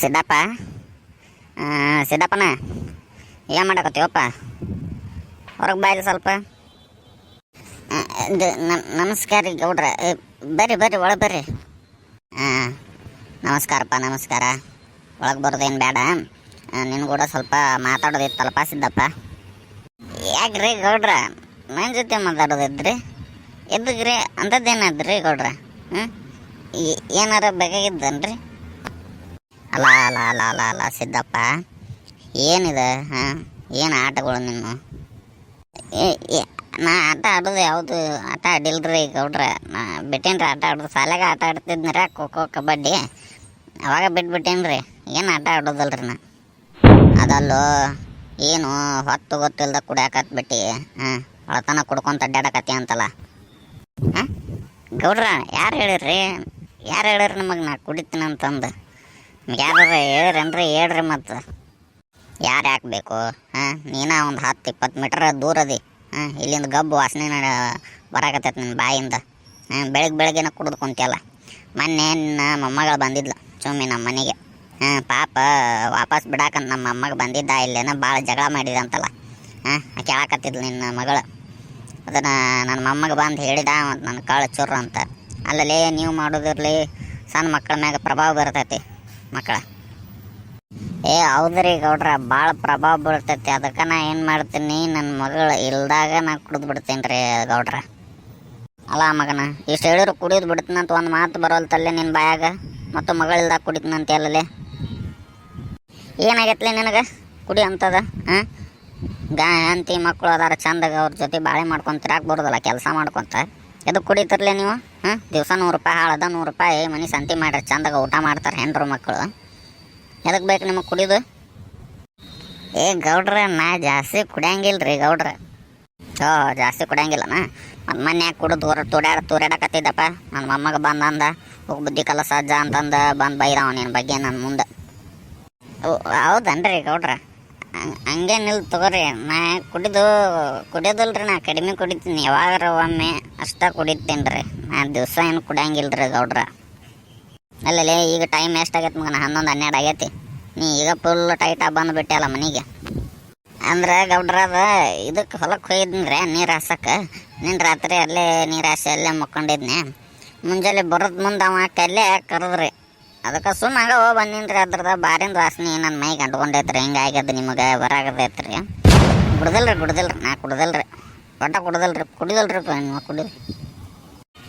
ಸಿದ್ದಪ್ಪ? ಸಿದ್ದಪ್ಪನ, ಏನು ಮಾಡಕತ್ತೀವಪ್ಪ ಹೊರಗೆ ಬಾಯ್ಲಿ ಸ್ವಲ್ಪ. ನಮಸ್ಕಾರ ರೀ ಗೌಡ್ರ. ಬರ್ರಿ ಬರ್ರಿ, ಒಳಗೆ ಬರ್ರಿ. ಹಾಂ ನಮಸ್ಕಾರಪ್ಪ, ನಮಸ್ಕಾರ. ಒಳಗೆ ಬರೋದೇನು ಬೇಡ ನಿನ್ನ ಕೂಡ ಸ್ವಲ್ಪ ಮಾತಾಡೋದಿತ್ತಲ್ಲಪ್ಪ ಸಿದ್ದಪ್ಪ? ಯಾಕ್ರಿ ಗೌಡ್ರ? ನನ್ನ ಜೊತೆ ಮಾತಾಡೋದಿದ್ರಿ? ಎದಗ್ರಿ ಅಂಥದ್ದೇನಾದ್ರಿ ಗೌಡ್ರ? ಹ್ಞೂ ಏನಾರ ಬೇಕಾಗಿದ್ದನ್ರಿ? ಅಲ್ಲ ಅಲ್ಲ ಅಲ್ಲ ಅಲ್ಲ ಅಲ್ಲ ಸಿದ್ದಪ್ಪ. ಏನಿದೆ, ಹಾಂ? ಏನು ಆಟಗಳು ನಿಮ್ಮ ನಾ ಆಟ ಆಡೋದು ಯಾವುದು? ಆಟ ಆಡಿಲ್ರಿ ಗೌಡ್ರ. ನಾ ಬಿಟ್ಟೇನ್ರಿ ಆಟ ಆಡೋದು. ಶಾಲೆಗೆ ಆಟ ಆಡ್ತಿದ್ನರ ಖೋ ಖೋ, ಕಬಡ್ಡಿ. ಅವಾಗ ಬಿಟ್ಬಿಟ್ಟೇನ್ರಿ. ಏನು ಆಟ ಆಡೋದಲ್ರಿ ನಾ? ಅದಲ್ಲೋ ಏನು ಹೊತ್ತು ಗೊತ್ತಿಲ್ದ ಕುಡಿಯಾಕತ್ಬಿಟ್ಟು ಹಾಂ? ಒಳತನ ಕುಡ್ಕೊಂತ ಅಡ್ಡಾಡಕತ್ತಿ ಅಂತಲ್ಲ. ಹಾಂ? ಗೌಡ್ರ, ಯಾರು ಹೇಳಿರ್ರಿ? ಯಾರು ಹೇಳಿರಿ ನಿಮಗೆ ನಾ ಕುಡಿತೀನಿ ಅಂತಂದು? ಯಾರು ಹೇಳಿರೇನ್ರಿ, ಹೇಳ್ರಿ ಮತ್ತು ಯಾರು ಯಾಕೆ ಬೇಕು? ಹಾಂ, ನೀನ ಒಂದು ಹತ್ತು ಇಪ್ಪತ್ತು ಮೀಟ್ರ್ ದೂರ ಅದಿ. ಹಾಂ, ಇಲ್ಲಿಂದ ಗಬ್ಬು ವಾಸನೆ ಬರಾಕತ್ತೈತೆ ನಿನ್ನ ಬಾಯಿಂದ. ಹಾಂ ಬೆಳಗ್ಗೆ ಬೆಳಗ್ಗೆನ ಕುಡಿದು ಕುಂತಿಯಲ್ಲ. ಮೊನ್ನೆ ನಮ್ಮ ಮೊಮ್ಮಗಳು ಬಂದಿದ್ಲು ಚುಮ್ಮಿ ನಮ್ಮ ಮನೆಗೆ. ಹಾಂ, ಪಾಪ ವಾಪಸ್ ಬಿಡಾಕಂತ ನಮ್ಮ ಅಮ್ಮಗೆ ಬಂದಿದ್ದ, ಇಲ್ಲೇನ ಭಾಳ ಜಗಳ ಮಾಡಿದ ಅಂತಲ್ಲ ಹಾಂ, ಕೇಳಾಕತ್ತಿದ್ಲು ನಿನ್ನ ಮಗಳು. ಅದನ್ನು ನನ್ನ ಮೊಮ್ಮಗ ಬಂದು ಹೇಳಿದ ಮತ್ತು ನನ್ನ ಕಾಳು ಚುರ್ರು ಅಂತ. ಅಲ್ಲಲ್ಲೇ ನೀವು ಮಾಡೋದಿರಲಿ, ಸಣ್ಣ ಮಕ್ಕಳ ಮ್ಯಾಗ ಪ್ರಭಾವ ಬರ್ತೈತಿ. ಮಕ್ಕಳ. ಏ, ಹೌದ್ರಿ ಗೌಡ್ರ ಭಾಳ ಪ್ರಭಾವ ಬೀಳ್ತೈತಿ. ಅದಕ್ಕೆ ನಾ ಏನು ಮಾಡ್ತೀನಿ ನನ್ನ ಮಗಳು ಇಲ್ದಾಗ ನಾ ಕುಡಿದು ಬಿಡ್ತೀನಿ ರೀ ಗೌಡ್ರ. ಅಲ್ಲ ಮಗನ, ಇಷ್ಟು ಹೇಳಿದ್ರು ಕುಡಿದು ಅಂತ ಒಂದು ಮಾತು ಬರೋಲ್ತಲ್ಲೇ ನಿನ್ನ ಬಾಯಾಗ. ಮತ್ತು ಮಗಳಿಲ್ದಾಗ ಅಂತ ಹೇಳಲೆ. ಏನಾಗೈತ್ಲೆ ನಿನಗೆ? ಕುಡಿ ಅಂತದ ಹಾಂ ಗಾ ಅಂತಿ ಮಕ್ಕಳು ಅದಾರ ಚಂದಾಗ ಅವ್ರ ಜೊತೆ ಬಾಳೆ ಮಾಡ್ಕೊಂತಿರಾಕ್ ಬರೋದಲ್ಲ, ಕೆಲಸ ಮಾಡ್ಕೊತ. ಎದಕ್ಕೆ ಕುಡಿತಿರ್ಲೆ ನೀವು? ದಿವಸ ನೂರು ರೂಪಾಯಿ, ಹಾಳದ ನೂರು ರೂಪಾಯಿ ಮನೆ ಸಂತಿ ಮಾಡ್ರಿ ಚಂದಾಗ ಊಟ ಮಾಡ್ತಾರೆ ಹೆಂಡ್ರು ಮಕ್ಕಳು. ಎದಕ್ಕೆ ಬೇಕು ನಿಮಗೆ ಕುಡಿದು? ಏ, ಗೌಡ್ರ, ನಾ ಜಾಸ್ತಿ ಕುಡಿಯಂಗಿಲ್ಲ ರೀ ಗೌಡ್ರ. ಓ ಜಾಸ್ತಿ ಕುಡಿಯಂಗಿಲ್ಲನ? ಮತ್ತು ಮನ್ಯಾಗ ಕುಡಿದು ಹೊರ ತುಡ್ಯಾಡ ತುರ್ಯಾಡಕತ್ತಿದ್ದಪ್ಪ ನನ್ನ ಬಂದ ಅಂದ, ಹೋಗಿ ಬುದ್ಧಿ ಕಲ ಸಜ್ಜ ಅಂತಂದ, ಬಂದು ಬೈದಾವ ನಿನ್ನ ಬಗ್ಗೆ ನನ್ನ ಮುಂದೆ. ಹೌದನ್ರಿ ಗೌಡ್ರ? ಹಂಗ್- ಹಂಗೇನಿಲ್ಲ ತಗೋರಿ, ನಾ ಕುಡಿದು, ಕುಡಿಯೋದಿಲ್ರಿ, ನಾ ಕಡಿಮೆ ಕುಡಿತೀನಿ. ಯಾವಾಗಾರ ಒಮ್ಮೆ ಅಷ್ಟ ಕುಡಿತೀನಿ ರೀ. ನಾ ದಿವಸ ಏನು ಕುಡಿಯಂಗಿಲ್ಲ ರೀ ಗೌಡ್ರ. ಅಲ್ಲಲೇ ಈಗ ಟೈಮ್ ಎಷ್ಟಾಗೈತೆ ಮಗನ, ಹನ್ನೊಂದು, ಹನ್ನೆರಡು ಆಗೈತಿ. ನೀ ಈಗ ಫುಲ್ ಟೈಟಾಗಿ ಬಂದುಬಿಟ್ಟೆ ಅಲ್ಲ ಮನೆಗೆ. ಅಂದ್ರೆ ಗೌಡ್ರ ಅದು ಇದಕ್ಕೆ ಹೊಲಕ್ಕೆ ಹೋಗಿದ್ನಿ ನೀರು ಹಾಸಕ್ಕೆ ನಿನ್ನ ರಾತ್ರಿ ಅಲ್ಲೇ ನೀರು ಹಾಸಿ ಅಲ್ಲೇ ಮಕ್ಕೊಂಡಿದ್ನೆ. ಮುಂಜಾನೆ ಬರೋದು ಮುಂದೆ ಅವ ಕಲ್ಲೇ ಕರೆದ್ರಿ ಅದಕ್ಕೆ ಸುಮ್ಮನೆ ಹಂಗ ಹೋಗಿ ಬಂದಿನ್ರಿ ಅದ್ರದ ಬಾರಿಂದ ವಾಸನೆ ನನ್ನ ಮೈಗೆ ಅಂಟ್ಕೊಂಡೈತ್ರಿ. ಹಿಂಗೆ ಆಗ್ಯದ ನಿಮಗೆ ಬರಾಗದೈತ್ರಿ ಕುಡ್ದಲ್ರಿ ಕುಡ್ದಲ್ರಿ ನಾ ಕುಡ್ದಲ್ರಿ ಒಟ್ಟ ಕುಡ್ದಲ್ರಿ ಕುಡಿದಲ್ರಿ ನೀವು ಕುಡಿದು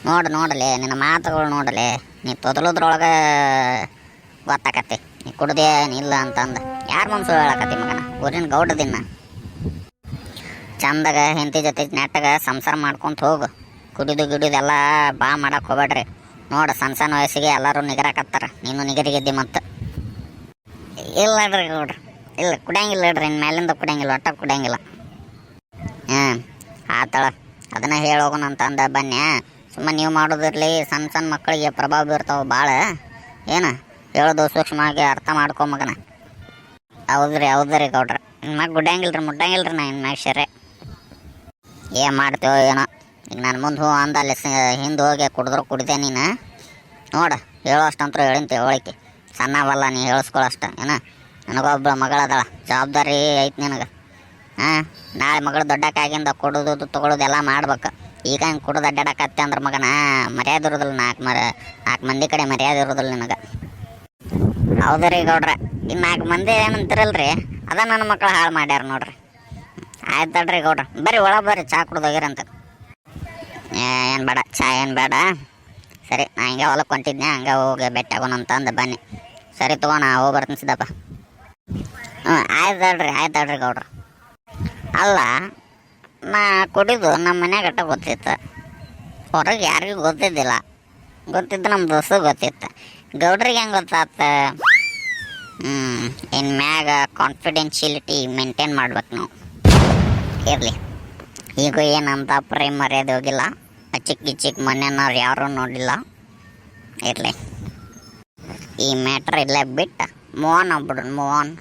ನೋಡು, ನೋಡಲೆ, ನಿನ್ನ ಮಾತುಗಳು ನೋಡಲೆ, ನೀ ತೊದಲುದ್ರೊಳಗೆ ಗೊತ್ತಾಕತ್ತಿ. ನೀ ಕುಡ್ದೆ ಇಲ್ಲ ಅಂತಂದು. ಯಾರು ಮನ್ಸು ಹೇಳಕತ್ತಿ ಮಗನ? ಊರಿನ ಗೌಡದಿನ್ನ ಚಂದಾಗ, ಹೆಂಡತಿ ಜೊತೆ ನೆಟ್ಟಗ ಸಂಸಾರ ಮಾಡ್ಕೊಂತ ಹೋಗು. ಕುಡಿದು ಗಿಡಿದೆಲ್ಲ ಬಾ ಮಾಡಕ್ಕೆ ಹೋಗ್ಬೇಡ್ರಿ ನೋಡು ಸಣ್ಣ ಸಣ್ಣ ವಯಸ್ಸಿಗೆ ಎಲ್ಲರೂ ನಿಗರಾಕತ್ತಾರ. ನೀನು ನಿಗರಿಗಿದ್ದಿ ಮತ್ತು. ಇಲ್ಲ ನೋಡ್ರಿ ಗೌಡ್ರಿ. ಇಲ್ಲ, ಕುಡಿಯಂಗಿಲ್ಲ ಇಡ್ರಿ ಇನ್ನು ಮೇಲಿಂದ ಕುಡಿಯಂಗಿಲ್ಲ, ಒಟ್ಟ ಕುಡಿಯಂಗಿಲ್ಲ. ಹಾಂ ಆತಳ. ಅದನ್ನ ಹೇಳೋಗೋಣ ಅಂತ ಅಂದ ಬನ್ನಿ ಸುಮ್ಮನೆ ನೀವು ಮಾಡೋದಿರಲಿ ಸಣ್ಣ ಸಣ್ಣ ಮಕ್ಕಳಿಗೆ ಪ್ರಭಾವ ಬೀರ್ತಾವೆ ಭಾಳ ಏನು? ಹೇಳೋದು ಸೂಕ್ಷ್ಮವಾಗಿ ಅರ್ಥ ಮಾಡ್ಕೊ ಮಗನ. ಹೌದ್ರಿ ಹೌದ್ರಿ ಗೌಡ್ರ. ಇನ್ನು ಮಗ ಗುಡ್ಡಂಗಿಲ್ಲ ರೀ ಮುಟ್ಟಂಗಿಲ್ಲ ರೀ ನಾ ಇನ್ನು ಶರೆ ಏನು ಮಾಡ್ತೇವೋ ಏನೋ. ಈಗ ನಾನು ಮುಂದೆ ಹೂ ಅಂದ, ಅಲ್ಲಿ ಹಿಂದೆ ಹೋಗಿ ಕುಡಿದ್ರು ಕುಡಿದೆ ನೀನು. ನೋಡು, ಹೇಳೋ ಅಷ್ಟಂತೂ ಹೇಳಿನ ಸಣ್ಣವಲ್ಲ, ನೀ ಹೇಳಿಸ್ಕೊಳ್ಳೋಷ್ಟ ಏನ? ನನಗೊಬ್ಬ ಮಗಳದಾಳ. ಜವಾಬ್ದಾರಿ ಐತೆ ನಿನಗೆ. ಹಾಂ ನಾಳೆ ಮಗಳು ದೊಡ್ಡಕ್ಕಾಗಿಂದ ಕೊಡೋದು ತೊಗೊಳೋದು ಎಲ್ಲ ಮಾಡ್ಬೇಕು. ಈಗ ಹಿಂಗೆ ಕುಡ್ದು ಅಡ್ಡಾಡಕತ್ತೆ ಅಂದ್ರೆ ಮಗನ ಮರ್ಯಾದೆ ಇರೋದಿಲ್ಲ, ನಾಲ್ಕು ಮರ, ನಾಲ್ಕು ಮಂದಿ ಕಡೆ ಮರ್ಯಾದೆ ಇರೋದಿಲ್ಲ ನಿನಗೆ. ಹೌದು ರೀ ಗೌಡ್ರ ಇನ್ನು ನಾಲ್ಕು ಮಂದಿ ಏನಂತಿರಲ್ರಿ, ಅದ ನನ್ನ ಮಕ್ಕಳು ಹಾಳು ಮಾಡ್ಯಾರ ನೋಡ್ರಿ. ಆಯ್ತು ತಡ್ರಿ ಗೌಡ್ರ ಬರ್ರಿ ಒಳಗೆ ಬರ್ರಿ, ಚಾ ಕುಡ್ದೋಗಿರಂತ ಏನು ಬೇಡ, ಚಾ ಏನು ಬೇಡ. ಸರಿ, ನಾ ಹಿಂಗೆ ಹೊಲಕ್ಕೆ ಹೊಂಟಿದ್ನೆ ಹಂಗೆ ಹೋಗಿ ಬೆಟ್ಟ ಅಂತ ಅಂದೆ, ಬನ್ನಿ. ಸರಿ ತೊಗೋಣ ಹೋಗಿ ಬರ್ತೀನಿ ಸಿದ್ದಪ್ಪ. ಹ್ಞೂ ಆಯ್ತು ತಡ್ರಿ ಆಯ್ತು ತಡ್ರಿ ಗೌಡ್ರ. ಅಲ್ಲ, ನಾ ಕುಡಿದು ನಮ್ಮ ಮನೆ ಗಟ್ಟ ಗೊತ್ತಿತ್ತು. ಹೊರಗೆ ಯಾರಿಗೂ ಗೊತ್ತಿದ್ದಿಲ್ಲ. ಗೊತ್ತಿದ್ದು ನಮ್ಮ ದೋಸ್ತು ಗೊತ್ತಿತ್ತು. ಗೌಡ್ರಿಗೆ ಹೆಂಗೆ ಗೊತ್ತಾತ? ಇನ್ನು ಮ್ಯಾಗ ಕಾನ್ಫಿಡೆನ್ಷಿಯಲಿಟಿ ಮೇಂಟೈನ್ ಮಾಡ್ಬೇಕು ನಾವು. ಇರಲಿ. ಈಗ ಏನಂತ ಪ್ರೇಮ್ ಮರ್ಯಾದೆ ಹೋಗಿಲ್ಲ. ಚಿಕ್ಕ ಚಿಕ್ಕ ಮನೆಯವ್ರು ಯಾರೂ ನೋಡಿಲ್ಲ. ಇರಲಿ. ಈ ಮ್ಯಾಟ್ರ್ ಇಲ್ಲೇ ಬಿಟ್ಟು. ಮೋಹನ್ ಮೂವ್ ಮೋಹನ್